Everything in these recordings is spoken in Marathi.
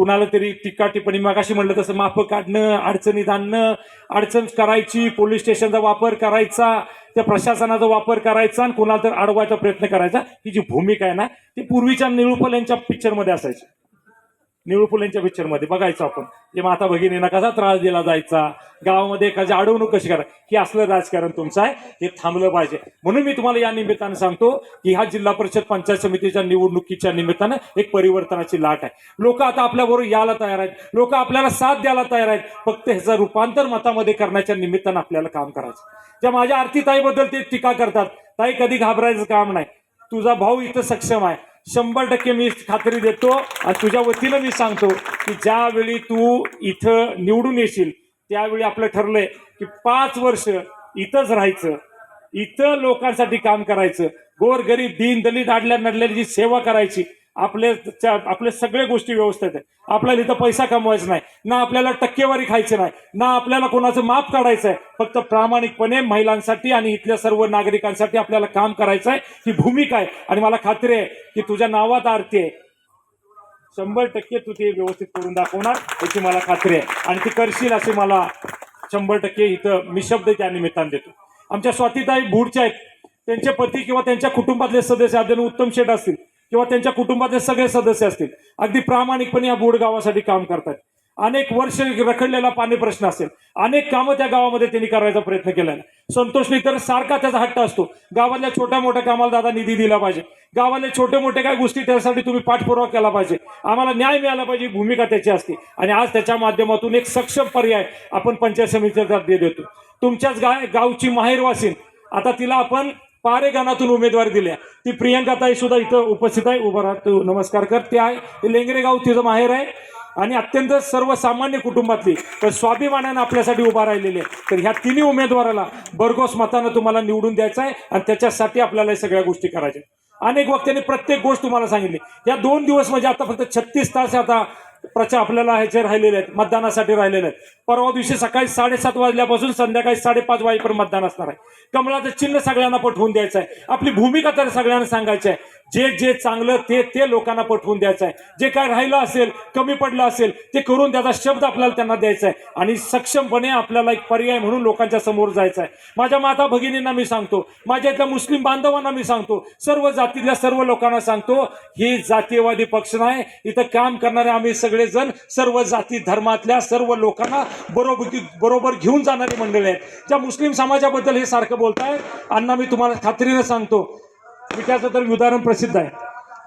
कुणाला तरी टीका टिप्पणी मगाशी म्हणलं तसं माफं काढणं अडचणीत आणणं अडचण करायची पोलीस स्टेशनचा वापर करायचा त्या प्रशासनाचा वापर करायचा आणि कुणाला तर अडवायचा प्रयत्न करायचा. ही जी भूमिका आहे ना ती पूर्वीच्या निळूपल यांच्या पिक्चरमध्ये असायची. निळूपुल यांच्या पिक्चरमध्ये बघायचो आपण. जे माता भगिनींना कसा त्रास दिला जायचा? गावामध्ये एखादी अडवणूक कशी करा हे असलं राजकारण तुमचं आहे हे थांबलं पाहिजे. म्हणून मी तुम्हाला या निमित्तानं सांगतो की ह्या जिल्हा परिषद पंचायत समितीच्या निवडणुकीच्या निमित्तानं एक परिवर्तनाची लाट आहे. लोक आता आपल्याबरोबर यायला तयार आहेत. लोक आपल्याला साथ द्यायला तयार आहेत. फक्त ह्याचं रूपांतर मतामध्ये करण्याच्या निमित्तानं आपल्याला काम करायचं. ज्या माझ्या आरतीताईबद्दल ते टीका करतात ताई कधी घाबरायचं काम नाही. तुझा भाऊ इथं सक्षम आहे. शंभर टक्के मी खात्री देतो आणि तुझ्या वतीनं मी सांगतो की ज्यावेळी तू इथं निवडून येशील त्यावेळी आपलं ठरलंय की पाच वर्ष इथंच राहायचं इथं लोकांसाठी काम करायचं गोर गरीब दीन दलित आडल्या नडल्याची सेवा करायची. आपले आपले सगळे गोष्टी व्यवस्थित आहे आपल्याला इथं पैसा कमवायचा नाही. ना आपल्याला टक्केवारी खायची नाही. ना आपल्याला कोणाचं माप काढायचं आहे फक्त प्रामाणिकपणे महिलांसाठी आणि इथल्या सर्व नागरिकांसाठी आपल्याला काम करायचं आहे ही भूमिका आहे. आणि मला खात्री आहे की तुझ्या नावात आरती आहे. शंभर टक्के तू ते व्यवस्थित करून दाखवणार याची मला खात्री आहे. आणि ती करशील असे मला शंभर टक्के इथं मी शब्द त्या निमित्तानं देतो. आमच्या स्वातीताई भूडच्या आहेत. त्यांचे पती किंवा त्यांच्या कुटुंबातले सदस्य आदरणीय उत्तम शेठ असतील. किंवा त्यांच्या कुटुंबातले सगळे सदस्य असतील. अगदी प्रामाणिकपणे या बोर्ड गावासाठी काम करतात अनेक वर्ष रखडलेला पाणी प्रश्न असेल. अनेक कामं त्या गावामध्ये त्यांनी करायचा प्रयत्न केला आहे. संतोषनी तर सारखा त्याचा हट्ट असतो. गावातल्या छोट्या मोठ्या कामाला दादा निधी दिला पाहिजे. गावातले छोटे मोठे काय गोष्टी त्यासाठी तुम्ही पाठपुरावा केला पाहिजे. आम्हाला न्याय मिळाला पाहिजे भूमिका त्याची असते. आणि आज त्याच्या माध्यमातून एक सक्षम पर्याय आपण पंचायत समितीचा दे देतो. तुमच्याच गा गावची माहेरवासीन आता तिला आपण पारे गणातून उमेदवारी दिल्या. ती प्रियंकाताई सुद्धा इथं उपस्थित आहे उभं राहतो नमस्कार कर. ते आहे ते लेंगरे गाव तिचं माहेर आहे आणि अत्यंत सर्वसामान्य कुटुंबातली पण स्वाभिमानानं आपल्यासाठी उभा राहिलेली आहे. तर ह्या तिन्ही उमेदवाराला बरगोस मतानं तुम्हाला निवडून द्यायचं आहे आणि त्याच्यासाठी आपल्याला सगळ्या गोष्टी करायच्या अनेक वक्त्यांनी प्रत्येक गोष्ट तुम्हाला सांगितली. या दोन दिवस म्हणजे आता फक्त छत्तीस तास आता प्रचार आपल्याला ह्याचे राहिलेले आहेत मतदानासाठी राहिलेले आहेत. परवा दिवशी सकाळी साडेसात वाजल्यापासून संध्याकाळी साडेपाच वाजेपर्यंत मतदान असणार आहे. कमळाचं चिन्ह सगळ्यांना पटवून द्यायचं आहे. आपली भूमिका तर सगळ्यांना सांगायची आहे. जे जे चांगलं ते ते लोकांना पटवून द्यायचं आहे. जे काय राहिलं असेल कमी पडलं असेल ते करून त्याचा शब्द आपल्याला त्यांना द्यायचा आहे. आणि सक्षमपणे आपल्याला एक पर्याय म्हणून लोकांच्या समोर जायचं आहे. माझ्या माता भगिनींना मी सांगतो माझ्या इथल्या मुस्लिम बांधवांना मी सांगतो सर्व जातीतल्या सर्व लोकांना सांगतो ही जातीयवादी पक्ष नाही. इथं काम करणारे आम्ही सगळेजण सर्व जाती धर्मातल्या सर्व लोकांना बरोबर बरोबर घेऊन जाणारी मंडळी आहेत. ज्या मुस्लिम समाजाबद्दल हे सारखं बोलताय अण्णा मी तुम्हाला खात्रीने सांगतो विट्याचं तर उदाहरण प्रसिद्ध आहे.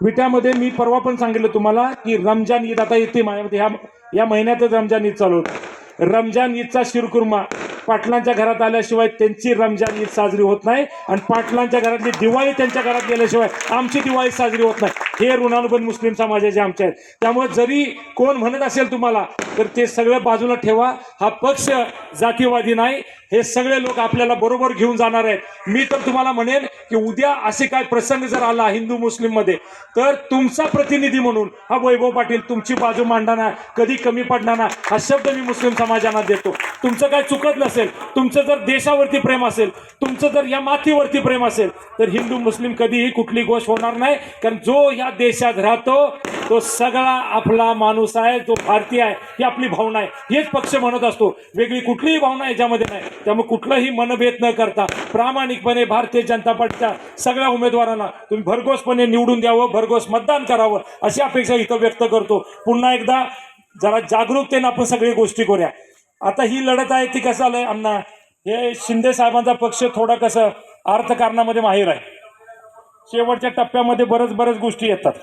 विट्यामध्ये मी परवा पण सांगितलं तुम्हाला की रमजान ईद आता येते माझ्यामध्ये. ह्या या महिन्यातच रमजान ईद चालू होतं. रमजान ईदचा शिरकुर्मा पाटलांच्या घरात आल्याशिवाय त्यांची रमजान ईद साजरी होत नाही आणि पाटलांच्या घरातली दिवाळी त्यांच्या घरात गेल्याशिवाय आमची दिवाळी साजरी होत नाही. हे ऋणानुबंध मुस्लिम समाजाचे आमचे आहेत. त्यामुळे जरी कोण म्हणत असेल तुम्हाला तर ते सगळं बाजूला ठेवा. हा पक्ष जातीवादी नाही. हे सगळे लोक आपल्याला बरोबर घेऊन जाणार आहेत. मी तर तुम्हाला म्हणेन की उद्या असे काय प्रसंग जर आला हिंदू मुस्लिममध्ये तर तुमचा प्रतिनिधी म्हणून हा वैभव पाटील तुमची बाजू मांडणार कधी कमी पडणार ना हा शब्द मी मुस्लिम समाजांना देतो. तुमचं काय चुकत नसेल तुमचं जर देशावरती प्रेम असेल तुमचं जर या मातीवरती प्रेम असेल तर हिंदू मुस्लिम कधीही कुठली गोष्ट होणार नाही कारण जो या देशात राहतो तो सगळा आपला माणूस आहे जो भारतीय आहे ही आपली भावना आहे. हेच पक्ष म्हणत असतो. वेगळी कुठलीही भावना याच्यामध्ये नाही. त्यामुळे कुठलंही मनभेद न करता प्रामाणिकपणे भारतीय जनता पार्टीच्या सगळ्या उमेदवारांना तुम्ही भरघोसपणे निवडून द्यावं भरघोस मतदान करावं अशी अपेक्षा इथं व्यक्त करतो. पुन्हा एकदा जरा जागरूकतेनं आपण सगळी गोष्टी करूया. आता ही लढत आहे ती कसं आलंय अण्णा? हे शिंदे साहेबांचा पक्ष थोडा कसं अर्थकारणामध्ये माहीर आहे. शेवटच्या टप्प्यामध्ये बरंच बऱ्याच गोष्टी येतात.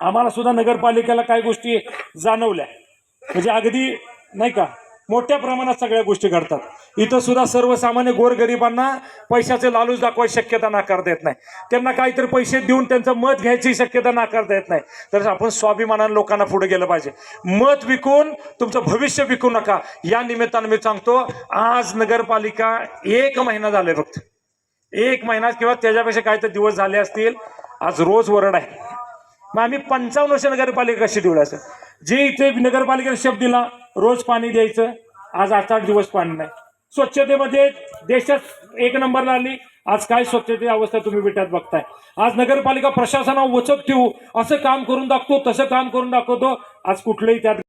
आम्हाला सुद्धा नगरपालिकेला काही गोष्टी जाणवल्या. म्हणजे अगदी नाही का? मोठ्या प्रमाणात सगळ्या गोष्टी घडतात. इथं सुद्धा सर्वसामान्य गोरगरिबांना पैशाचे लालूच दाखवायची शक्यता नाकारता येत नाही. त्यांना काहीतरी पैसे देऊन त्यांचं मत घ्यायची शक्यता नाकारता येत नाही. तर आपण स्वाभिमानानं लोकांना पुढे गेलं पाहिजे. मत विकून तुमचं भविष्य विकू नका. या निमित्तानं मी सांगतो आज नगरपालिका एक महिना झाले फक्त. एक महिना किंवा त्याच्यापेक्षा काही तर दिवस झाले असतील. आज रोज वरड आहे. मग आम्ही पंचावन्न वर्ष नगरपालिका कशी ठेवली असेल जे इथे नगरपालिकेने शब्द दिला रोज पाणी द्यायचं. आज आठ आठ दिवस पाणी नाही. स्वच्छतेमध्ये देशात एक नंबरला आली आज काय स्वच्छतेची अवस्था तुम्ही विट्यात बघताय. आज नगरपालिका प्रशासनावर वचक ठेवू. असं काम करून दाखवतो तसं काम करून दाखवतो. आज कुठलंही त्यात